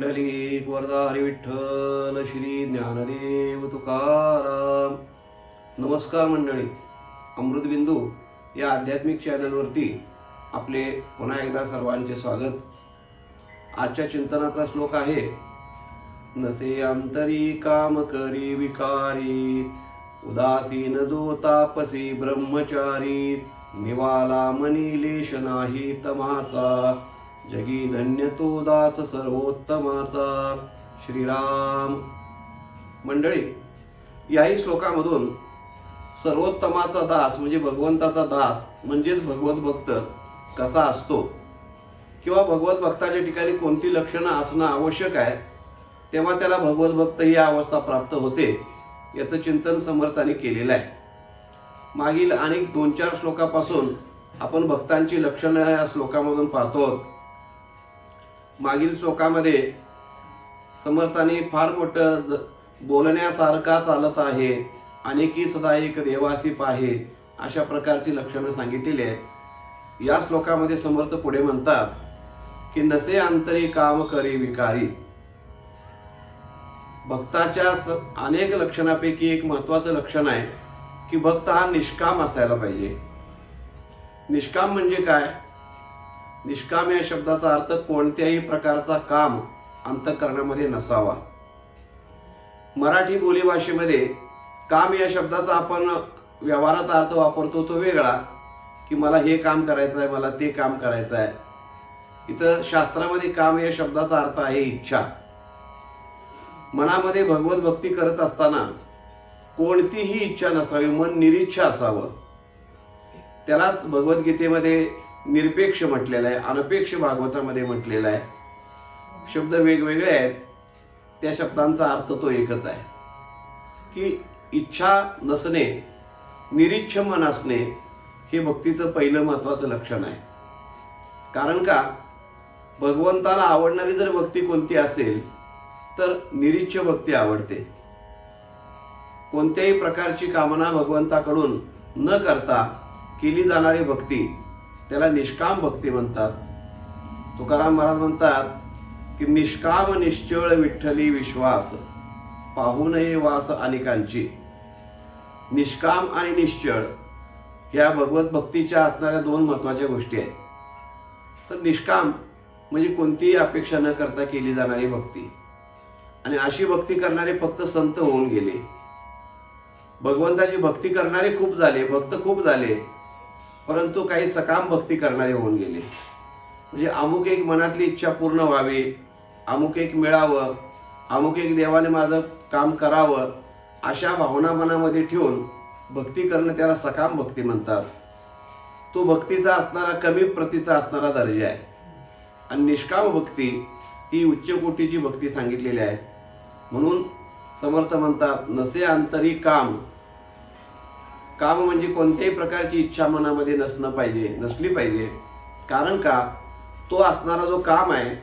पुंडलिक वरदा विठ्ठल श्री ज्ञानदेव तुकाराम. नमस्कार मंडळी. अमृतबिंदू या आध्यात्मिक चॅनलवरती आपले पुन्हा एकदा सर्वांचे स्वागत. आजच्या चिंतनाचा श्लोक आहे नसे अंतरी काम करी विकारी उदासीन जो तापसी ब्रह्मचारी निवाला मनी लेश नाही तमाचा. जगी धन्य तो दास सर्वोत्तमाचा. श्रीराम. मंडळी याही श्लोकामधून सर्वोत्तमाचा दास म्हणजे भगवंताचा दास म्हणजेच भगवत भक्त कसा असतो? किंवा भगवत भक्ताच्या ठिकाणी कोणती लक्षणं असणं आवश्यक आहे? तेव्हा त्याला भगवत भक्त ही अवस्था प्राप्त होते याचं चिंतन समर्थाने केलेलं आहे. मागील अनेक दोन चार श्लोकापासून आपण भक्तांची लक्षणं या श्लोकामधून पाहतो आहोत. मागील श्लोकामध्ये समर्थाने फार मोठं बोलण्यासारखा चालत आहे. अनेकी सदा एक देवासी पाहे अशा प्रकारची लक्षणं सांगितलेली आहेत. या श्लोकामध्ये समर्थ पुढे म्हणतात की नसे अंतरी काम करी विकारी. भक्ताच्या स- अनेक लक्षणापैकी एक महत्वाचं लक्षण आहे की भक्त हा निष्काम असायला पाहिजे. निष्काम म्हणजे काय? निष्काम या शब्दाचा अर्थ कोणत्याही प्रकारचा काम अंतकरणामध्ये नसावा. मराठी बोलीभाषेमध्ये काम या शब्दाचा आपण व्यवहारात अर्थ वापरतो तो वेगळा की मला हे काम करायचं आहे मला ते काम करायचं आहे इथं शास्त्रामध्ये काम या शब्दाचा अर्थ आहे इच्छा. मनामध्ये भगवत भक्ती करत असताना कोणतीही इच्छा नसावी मन निरीच्छा असावं. त्यालाच भगवद्गीतेमध्ये निरपेक्ष म्हटलेलं आहे अनपेक्ष भागवतामध्ये म्हटलेलं आहे. शब्द वेगवेगळे आहेत. त्या शब्दांचा अर्थ तो एकच आहे. की इच्छा नसणे निरीच्छ मन असणे हे भक्तीचं पहिलं महत्त्वाचं लक्षण आहे. कारण का? भगवंताला आवडणारी जर भक्ती कोणती असेल तर निरीच्छ भक्ती आवडते. कोणत्याही प्रकारची कामना भगवंताकडून न करता केली जाणारी भक्ती त्याला निष्काम भक्ती म्हणतात. तुकाराम महाराज म्हणतात की निष्काम निश्चळ विठ्ठली विश्वास पाहू नये वास अनेकांची. निष्काम आणि निश्चळ ह्या भगवत भक्तीच्या असणाऱ्या दोन महत्त्वाच्या गोष्टी आहेत. तर निष्काम म्हणजे कोणतीही अपेक्षा न करता केली जाणारी भक्ती. आणि अशी भक्ती करणारे फक्त संत होऊन गेले. भगवंताची भक्ती करणारे खूप झाले भक्त खूप झाले परंतु काही सकाम भक्ती करणारे होऊन गेले. म्हणजे अमुक एक मनातली इच्छा पूर्ण व्हावी अमुक एक मिळावं अमुक एक देवाने माझं काम करावं अशा भावना मनामध्ये ठेवून भक्ती करणं त्याला सकाम भक्ती म्हणतात. तो भक्तीचा असणारा कमी प्रतीचा असणारा दर्जा आहे. आणि निष्काम भक्ती ही उच्च कोटीची भक्ती सांगितलेली आहे. म्हणून समर्थ म्हणतात नसे आंतरिक काम काम म्हणजे कोणत्याही प्रकारची इच्छा मनामध्ये नसणं पाहिजे नसली पाहिजे. कारण का? तो असणारा जो काम आहे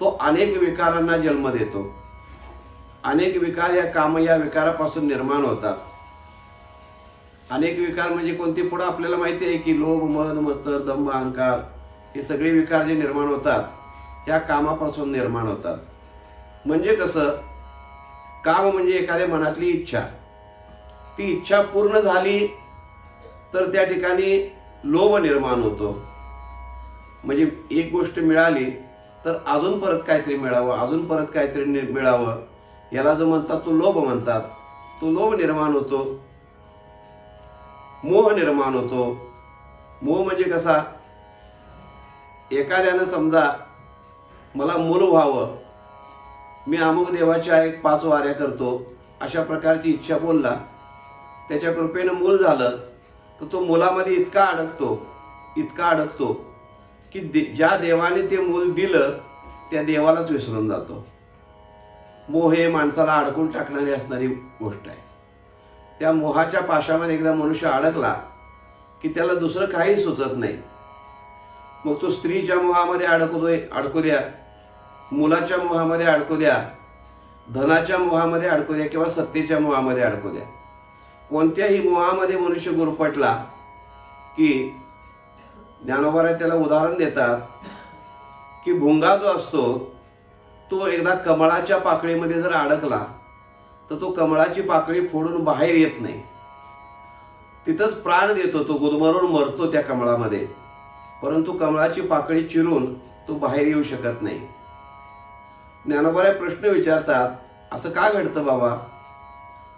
तो अनेक विकारांना जन्म देतो. अनेक विकार या काम या विकारापासून निर्माण होतात. अनेक विकार म्हणजे कोणते पुढं आपल्याला माहिती आहे की लोभ मद मत्सर दंभ अहंकार हे सगळे विकार जे निर्माण होतात या कामापासून निर्माण होतात. म्हणजे कसं? काम म्हणजे एखाद्या मनातली इच्छा. ती इच्छा पूर्ण झाली तर त्या ठिकाणी लोभ निर्माण होतो. म्हणजे एक गोष्ट मिळाली तर अजून परत काहीतरी मिळावं अजून परत काहीतरी नि- मिळावं. याला जो म्हणतात तो लोभ म्हणतात. तो लोभ निर्माण होतो. मोह निर्माण होतो. मोह म्हणजे कसा? एखाद्यानं समजा मला मूल व्हावं. मी अमुक देवाच्या एक पाच वाऱ्या करतो अशा प्रकारची इच्छा बोलला त्याच्या कृपेनं मूल झालं तर तो मुलामध्ये इतका अडकतो इतका अडकतो की दे ज्या देवाने ते मूल दिलं त्या देवालाच विसरून जातो. मोह हे माणसाला अडकून टाकणारी असणारी गोष्ट आहे. त्या मोहाच्या पाशामध्ये एकदा मनुष्य अडकला की त्याला दुसरं काही सुचत नाही. मग तो स्त्रीच्या मोहामध्ये अडकतोय अडकू द्या मुलाच्या मोहामध्ये अडकू द्या धनाच्या मोहामध्ये अडकू द्या किंवा सत्तेच्या मोहामध्ये अडकू द्या. कोणत्याही मोहामध्ये मनुष्य गुरफटला की ज्ञानोबाराय त्याला उदाहरण देतात की भुंगा जो असतो तो एकदा कमळाच्या पाकळीमध्ये जर अडकला तर तो कमळाची पाकळी फोडून बाहेर येत नाही. तिथंच प्राण देतो तो गुदमरून मरतो त्या कमळामध्ये. परंतु कमळाची पाकळी चिरून तो बाहेर येऊ शकत नाही. ज्ञानोबाराय प्रश्न विचारतात असं का घडतं बाबा?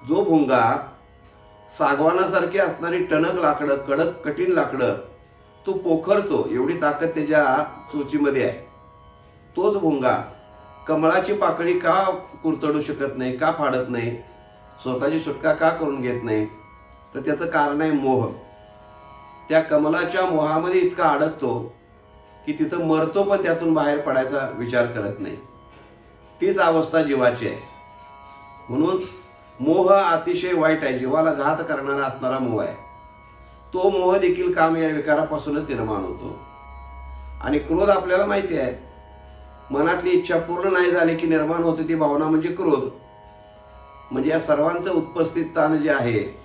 जो भुंगा सागवानासारखी असणारी टणक लाकडं कडक कठीण लाकडं तो पोखरतो एवढी ताकद त्याच्या चोचीमध्ये आहे. तोच भुंगा कमळाची पाकळी का कुरतडू शकत नाही का फाडत नाही स्वतःची सुटका का करून घेत नाही तर त्याचं कारण आहे मोह. त्या कमलाच्या मोहामध्ये इतका अडकतो की तिथं मरतो पण त्यातून बाहेर पडायचा विचार करत नाही. तीच अवस्था जीवाची आहे. म्हणून मोह अतिशय वाईट आहे. जीवाला घात करणारा असणारा मोह आहे. तो मोह देखील काम या विकारापासूनच निर्माण होतो. आणि क्रोध आपल्याला माहिती आहे. मनातली इच्छा पूर्ण नाही झाली की निर्माण होते ती भावना म्हणजे क्रोध. म्हणजे या सर्वांचं उपस्थित ताण जे आहे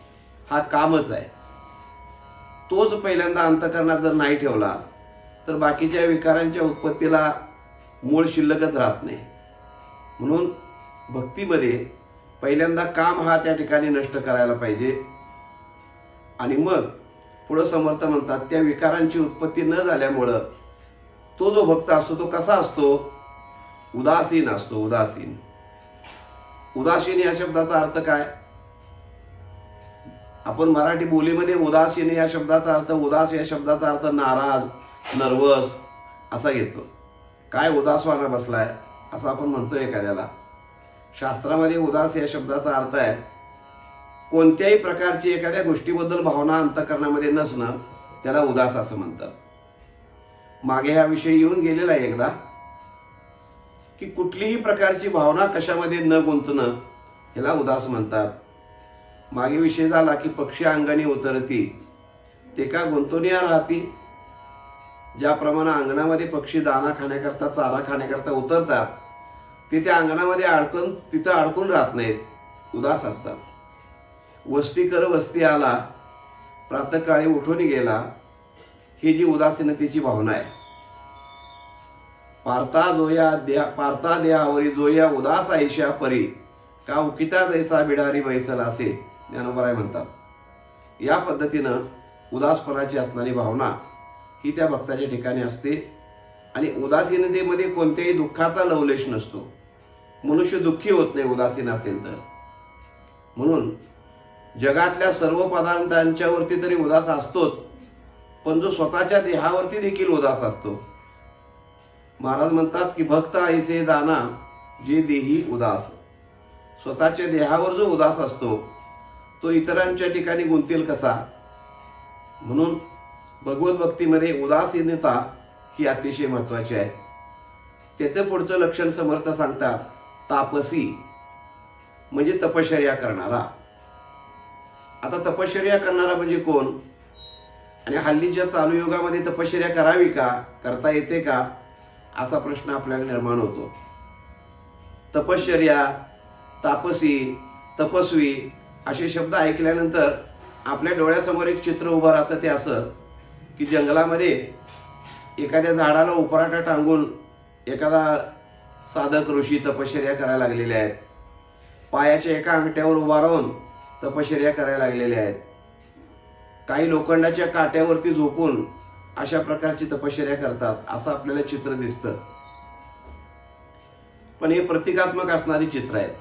हा कामच आहे. तोच पहिल्यांदा अंतकरणात जर नाही ठेवला तर बाकीच्या विकारांच्या उत्पत्तीला मूळ शिल्लकच राहत नाही. म्हणून भक्तीमध्ये पहिल्यांदा काम हा त्या ठिकाणी नष्ट करायला पाहिजे. आणि मग पुढं समर्थ म्हणतात त्या विकारांची उत्पत्ती न झाल्यामुळं तो जो भक्त असतो तो कसा असतो? उदासीन असतो उदासीन. उदासीन या शब्दाचा अर्थ काय? आपण मराठी बोलीमध्ये उदासीन या शब्दाचा अर्थ उदास या शब्दाचा अर्थ नाराज नर्वस असा घेतो. काय उदासवाना बसलाय असं आपण म्हणतो एखाद्याला. शास्त्रामध्ये उदास या शब्दाचा अर्थ आहे कोणत्याही प्रकारची एखाद्या गोष्टीबद्दल भावना अंतकरणामध्ये नसणं त्याला उदास असं म्हणतात. मागे हा विषय येऊन गेलेला आहे एकदा की कुठलीही प्रकारची भावना कशामध्ये न गुंतणं ह्याला उदास म्हणतात. मागे विषय झाला की पक्षी अंगणी उतरती ते का गुंतवणीया राहती? ज्याप्रमाणे अंगणामध्ये पक्षी दाना खाण्याकरता चारा खाण्याकरता उतरतात ते त्या अंगणामध्ये अडकून तिथं अडकून राहत नाहीत. उदास असतात. वस्ती कर वस्ती आला प्रातकाळी उठून गेला ही जी उदासीनतेची भावना आहे. पारता जोया द्या पारता देहावरी जोया उदास आयशा परी. का उकिता जैसा बिडारी बैसल असे ज्ञानोबराय म्हणतात. या पद्धतीनं उदासपणाची असणारी भावना ही त्या भक्ताच्या ठिकाणी असते आणि उदासीनतेमध्ये कोणत्याही दुःखाचा लवलेश नसतो. मनुष्य दुःखी होत नाही उदासीन असेल तर. म्हणून जगातल्या सर्व पदार्थांच्यावरती तरी उदास असतोच पण जो स्वतःच्या देहावरती देखील उदास असतो. महाराज म्हणतात की भक्त ऐसे जाना जे देही उदास. स्वतःच्या देहावर जो उदास असतो तो इतरांच्या ठिकाणी गुंतील कसा? म्हणून भगवत भक्तीमध्ये उदासीनता ही अतिशय महत्वाची आहे. त्याचं पुढचं लक्षण समर्थ सांगतात तापसी म्हणजे तपश्चर्या करणारा. आता तपश्चर्या करणारा म्हणजे कोण? आणि हल्लीच्या चालू युगामध्ये तपश्चर्या करावी का? करता येते का? असा प्रश्न आपल्याला निर्माण होतो. तपश्चर्या तापसी तपस्वी असे शब्द ऐकल्यानंतर आपल्या डोळ्यासमोर एक चित्र उभं राहतं ते असं की जंगलामध्ये एखाद्या झाडाला उपराटा टांगून एखादा साधक ऋषी तपश्चर्या करायला लागलेले आहेत. पायाच्या एका अंगठ्यावर उभा राहून तपश्चर्या करायला लागलेले आहेत. काही लोखंडाच्या काट्यावरती झोपून अशा प्रकारची तपश्चर्या करतात असं आपल्याला चित्र दिसतं. पण हे प्रतिकात्मक असणारी चित्र आहेत.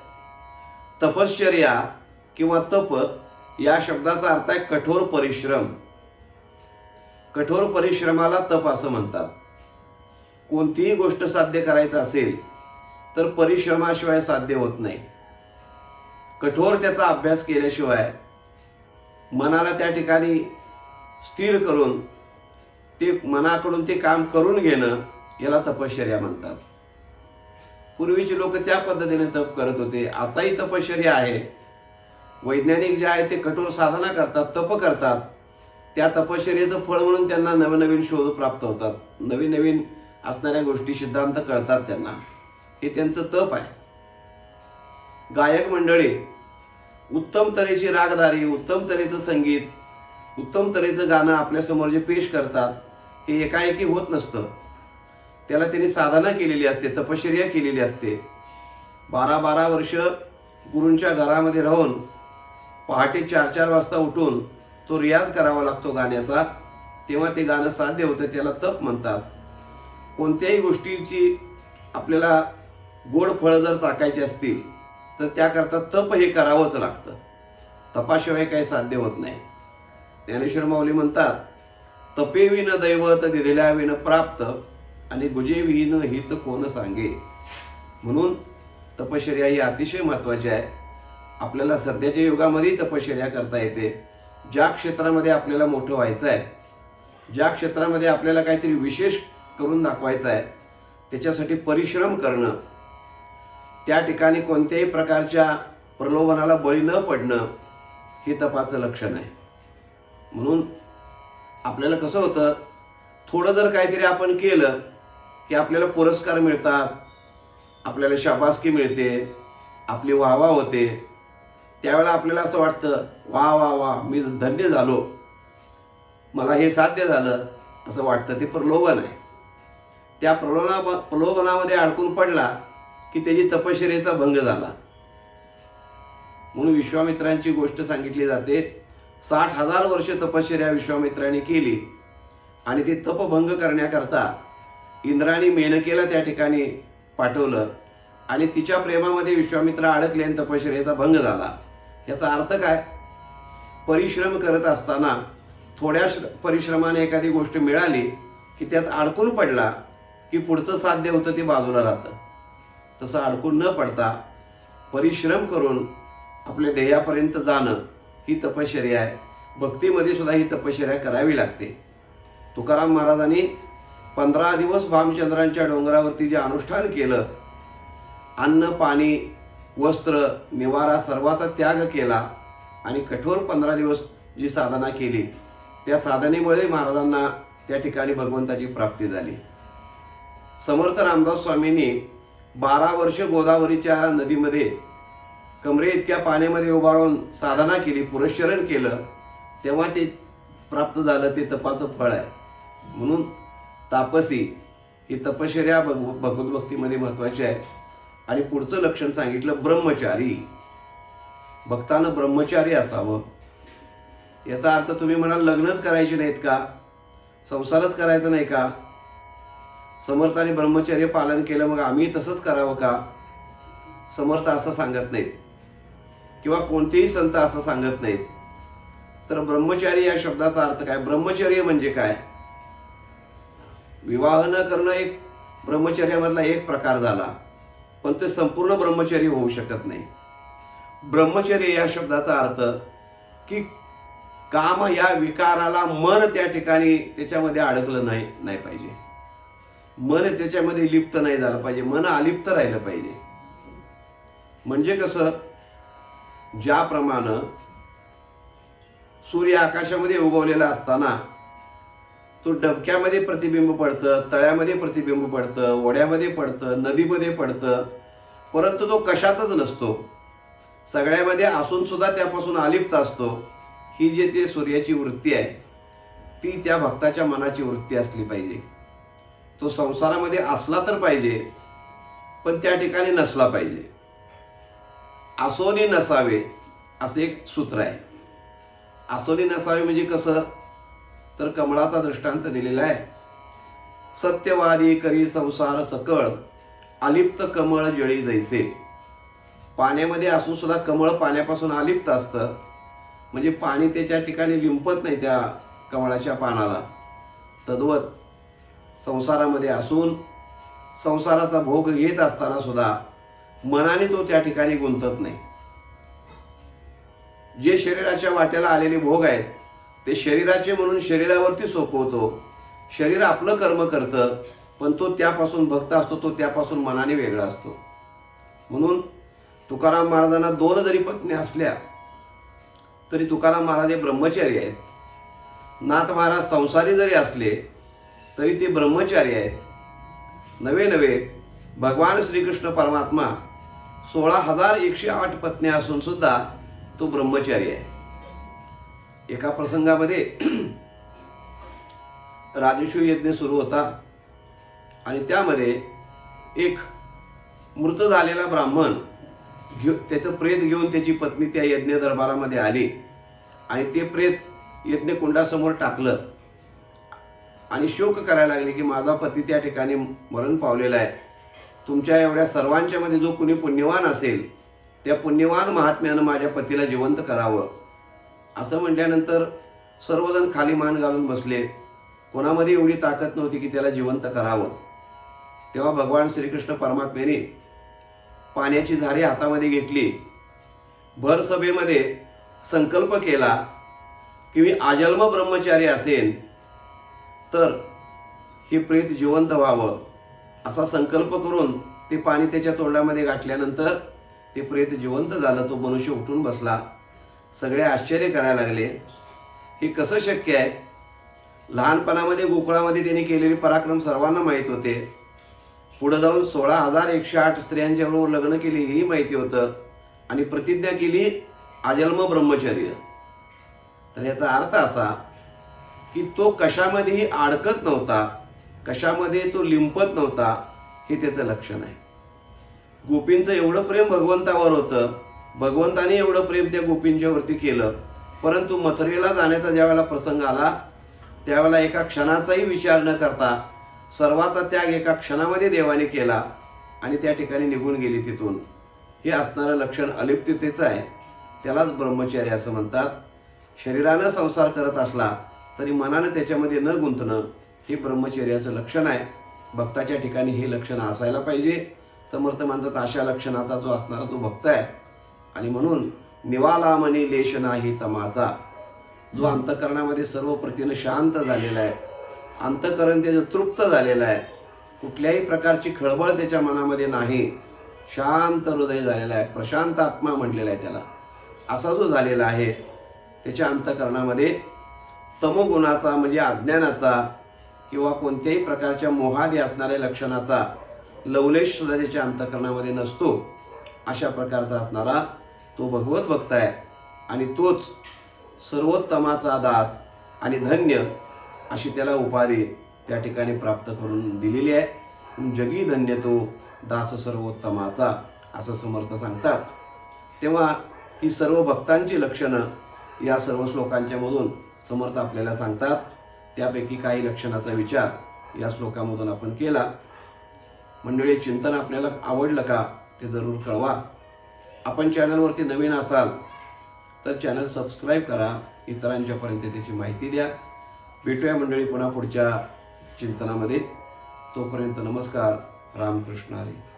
तपश्चर्या किंवा तप या शब्दाचा अर्थ आहे कठोर परिश्रम. कठोर परिश्रमाला तप असं म्हणतात. कोणतीही गोष्ट साध्य करायचं असेल तर परिश्रमाशिवाय साध्य होत नाही. कठोर त्याचा अभ्यास केल्याशिवाय मनाला त्या ठिकाणी स्थिर करून ते मनाकडून ते काम करून घेणं याला तपश्चर्या म्हणतात. पूर्वीचे लोक त्या पद्धतीने तप करत होते. आताही तपश्चर्या आहे. वैज्ञानिक जे आहे ते कठोर साधना करतात तप करतात. त्या तपश्चर्याचं फळ म्हणून त्यांना नवनवीन शोध प्राप्त होतात. नवीन नवीन असणाऱ्या गोष्टी सिद्धांत कळतात त्यांना. हे त्यांचं तप आहे. गायक मंडळी उत्तम तऱ्हेची रागदारी उत्तम तऱ्हेचं संगीत उत्तम तऱ्हेचं गाणं आपल्यासमोर जे पेश करतात हे एकाएकी होत नसतं. त्याला त्यांनी साधना केलेली असते तपश्चर्या केलेली असते. बारा बारा वर्ष गुरूंच्या घरामध्ये राहून पहाटे चार चार वाजता उठून तो रियाज करावा लागतो गाण्याचा तेव्हा ते गाणं साध्य होतं त्याला तप म्हणतात. कोणत्याही गोष्टीची आपल्याला गोड फळं जर चाकायची असतील तर त्याकरता तप हे करावंच लागतं. तपाशिवाय काही साध्य होत नाही. ज्ञानेश्वर माऊली म्हणतात तपे विन दैवत दिलेल्या विन प्राप्त आणि गुजे विहीन हित कोण सांगे? म्हणून तपश्चर्या ही अतिशय महत्त्वाची आहे. आपल्याला सध्याच्या युगामध्ये तपश्चर्या करता येते. ज्या क्षेत्रामध्ये आपल्याला मोठं व्हायचं आहे ज्या क्षेत्रामध्ये आपल्याला काहीतरी विशेष करून दाखवायचं आहे त्याच्यासाठी परिश्रम करणं त्या ठिकाणी कोणत्याही प्रकारच्या प्रलोभनाला बळी न पडणं हे तपाचं लक्षण आहे. म्हणून आपल्याला कसं होतं थोडं जर काहीतरी आपण केलं की आपल्याला पुरस्कार मिळतात आपल्याला शाबासकी मिळते आपली वाहवा होते त्यावेळेला आपल्याला असं वाटतं वा वा वा मी धन्य झालो. मला हे साध्य झालं. असं वाटतं ते प्रलोभन आहे. त्या प्रलोभना प्रलोभनामध्ये अडकून पडला की त्याची तपश्चर्याचा भंग झाला. म्हणून विश्वामित्रांची गोष्ट सांगितली जाते साठ हजार वर्ष तपश्चर्या विश्वामित्राने केली आणि ते तपभंग करण्याकरता इंद्राने मेनकेला त्या ठिकाणी पाठवलं आणि तिच्या प्रेमामध्ये विश्वामित्र अडकले आणि तपश्चर्याचा भंग झाला. याचा अर्थ काय? परिश्रम करत असताना थोड्या श्र- परिश्रमाने एखादी गोष्ट मिळाली की त्यात अडकून पडला की पुढचं साध्य होतं ते बाजूला राहतं. तसं अडकून न पडता परिश्रम करून आपल्या ध्येयापर्यंत जाणं ही तपश्चर्या आहे. भक्तीमध्ये सुद्धा ही तपश्चर्या करावी लागते. तुकाराम महाराजांनी पंधरा दिवस भामचंद्रांच्या डोंगरावरती जे अनुष्ठान केलं अन्न पाणी वस्त्र निवारा सर्वाचा त्याग केला आणि कठोर पंधरा दिवस जी साधना केली त्या साधनेमुळे महाराजांना त्या ठिकाणी भगवंताची प्राप्ती झाली. समर्थ रामदास स्वामींनी बारा वर्ष गोदावरीच्या नदीमध्ये कमरे इतक्या पाण्यामध्ये उभा राहून साधना केली पुरस्चरण केलं तेव्हा ते प्राप्त झालं ते तपाचं फळ आहे. म्हणून तापसी ही तपश्चर्या भग भगवतभक्तीमध्ये महत्त्वाची आहे. आणि पुढचं लक्षण सांगितलं ब्रह्मचारी. भक्तानं ब्रह्मचारी असावं. याचा अर्थ तुम्ही म्हणाल लग्नच करायचे नाहीत का? संसारच करायचा नाही का? समर्थाने ब्रह्मचर्य पालन केलं मग आम्ही तसंच करावं का? समर्थ असं सांगत नाहीत. किंवा कोणतेही संत असं सांगत नाहीत. तर ब्रह्मचारी या शब्दाचा अर्थ काय? ब्रह्मचर्य म्हणजे काय? विवाह न करणं एक ब्रह्मचर्यामधला एक प्रकार झाला. पण ते संपूर्ण ब्रह्मचर्य होऊ शकत नाही. ब्रह्मचर्य या शब्दाचा अर्थ की काम या विकाराला मन त्या ठिकाणी त्याच्यामध्ये अडकलं नाही नाही पाहिजे. मन त्याच्यामध्ये लिप्त नाही झालं पाहिजे. मन अलिप्त राहिलं पाहिजे. म्हणजे कसं? ज्याप्रमाणे सूर्य आकाशामध्ये उगवलेला असताना तो डबक्यामध्ये प्रतिबिंब पडतं तळ्यामध्ये प्रतिबिंब पडतं ओढ्यामध्ये पडतं नदीमध्ये पडतं. परंतु तो कशातच नसतो. सगळ्यामध्ये असून सुद्धा त्यापासून अलिप्त असतो. ही जे ते सूर्याची वृत्ती आहे ती त्या भक्ताच्या मनाची वृत्ती असली पाहिजे. तो संसारामध्ये असला तर पाहिजे पण त्या ठिकाणी नसला पाहिजे. असोनी नसावे असे एक सूत्र आहे. असोनी नसावे म्हणजे कसं? तर कमळाचा दृष्टांत दिलेला आहे. सत्यवादी करी संसार सकळ अलिप्त कमळ जळी जैसे. पाण्यामध्ये असून सुद्धा कमळ पाण्यापासून अलिप्त असतं. म्हणजे पाणी त्याच्या ठिकाणी लिंपत नाही त्या कमळाच्या पानाला. तद्वत संसारामध्ये असून संसाराचा भोग घेत असताना सुद्धा मनाने तो त्या ठिकाणी गुंतत नाही. जे शरीराच्या वाट्याला आलेले भोग आहेत ते शरीराचे म्हणून शरीरावरती सोपवतो. शरीर आपलं कर्म करतं पण तो त्यापासून भक्त असतो तो त्यापासून मनाने वेगळा असतो. म्हणून तुकाराम महाराजांना दोन जरी पत्नी असल्या तरी तुकाराम महाराज हे ब्रह्मचारी आहेत. नाथ महाराज संसारी जरी असले तरी ते ब्रह्मचारी आहेत. नवे नवे भगवान श्रीकृष्ण परमात्मा सोळा हजार एकशे आठ पत्न्या असून सुद्धा तो ब्रह्मचारी आहे. एका प्रसंगामध्ये राजस्व यज्ञ सुरू होता आणि त्यामध्ये एक मृत झालेला ब्राह्मण घेऊ त्याचं प्रेत घेऊन त्याची पत्नी त्या यज्ञ दरबारामध्ये आली आणि ते प्रेत यज्ञकुंडासमोर टाकलं. आणि शोक करायला लागले की माझा पती त्या ठिकाणी मरण पावलेला आहे. तुमच्या एवढ्या सर्वांच्या मध्ये जो कुणी पुण्यवान असेल त्या पुण्यवान महात्म्यानं माझ्या पतीला जिवंत करावं. असं म्हटल्यानंतर सर्वजण खाली मान घालून बसले. कोणामध्ये एवढी ताकद नव्हती की त्याला जिवंत करावं. तेव्हा भगवान श्रीकृष्ण परमात्म्याने पाण्याची झारी हातामध्ये घेतली. भर सभेमध्ये संकल्प केला की मी आजन्म ब्रह्मचारी असेन. तर हे प्रेत जिवंत व्हावं असा संकल्प करून ते पाणी त्याच्या तोंडामध्ये गाठल्यानंतर ते प्रेत जिवंत झालं तो मनुष्य उठून बसला. सगळे आश्चर्य करायला लागले. हे कसं शक्य आहे? लहानपणामध्ये गोकुळामध्ये त्यांनी केलेले पराक्रम सर्वांना माहीत होते. पुढं जाऊन सोळा हजार एकशे आठ स्त्रियांच्याबरोबर लग्न केली हेही माहिती होतं. आणि प्रतिज्ञा केली आजन्म ब्रह्मचर्य. तर याचा अर्थ असा की तो कशामध्येही अडकत नव्हता कशामध्ये तो लिंपत नव्हता हे त्याचं लक्षण आहे. गोपींचं एवढं प्रेम भगवंतावर होतं भगवंताने एवढं प्रेम त्या गोपींच्यावरती केलं परंतु मथुरेला जाण्याचा ज्यावेळेला प्रसंग आला त्यावेळेला एका क्षणाचाही विचार न करता सर्वाचा त्याग एका क्षणामध्ये देवाने केला आणि त्या ठिकाणी निघून गेली तिथून. हे असणारं लक्षण अलिप्ततेचं आहे. त्यालाच ब्रह्मचर्य असं म्हणतात. शरीरानं संसार करत असला तरी मनानं त्याच्यामध्ये न गुंतणं हे ब्रह्मचर्याचं लक्षण आहे. भक्ताच्या ठिकाणी हे लक्षण असायला पाहिजे. समर्थ म्हणतात अशा लक्षणाचा जो असणारा तो भक्त आहे. आणि म्हणून निवाला म्हणे लेश नाही तमाचा. जो अंतकरणामध्ये सर्व प्रतीनं शांत झालेला आहे. अंतकरण त्याचं तृप्त झालेलं आहे. कुठल्याही प्रकारची खळबळ त्याच्या मनामध्ये नाही. शांत हृदय झालेला आहे. प्रशांत आत्मा म्हटलेला आहे त्याला. असा जो झालेला आहे त्याच्या अंतकरणामध्ये तमोगुणाचा म्हणजे अज्ञानाचा किंवा कोणत्याही प्रकारच्या मोहादी असणाऱ्या लक्षणाचा लवलेश सुद्धा त्याच्या अंतकरणामध्ये नसतो अशा प्रकारचा असणारा तो भगवत भक्त आहे. आणि तोच सर्वोत्तमाचा दास आणि धन्य अशी त्याला उपाधी त्या ठिकाणी प्राप्त करून दिलेली आहे. जगी धन्य तो दास सर्वोत्तमाचा असं समर्थ सांगतात. तेव्हा ही सर्व भक्तांची लक्षणं या सर्व श्लोकांच्यामधून समर्थ आपल्याला सांगतात. त्यापैकी काही लक्षणाचा विचार या श्लोकामधून आपण केला. मंडळी चिंतन आपल्याला आवडलं का ते जरूर कळवा. आपण चॅनलवरती नवीन असाल तर चॅनल सबस्क्राईब करा. इतरांच्यापर्यंत त्याची माहिती द्या. भेटूया मंडळी पुन्हा पुढच्या चिंतनामध्ये. तोपर्यंत नमस्कार. रामकृष्ण हरी.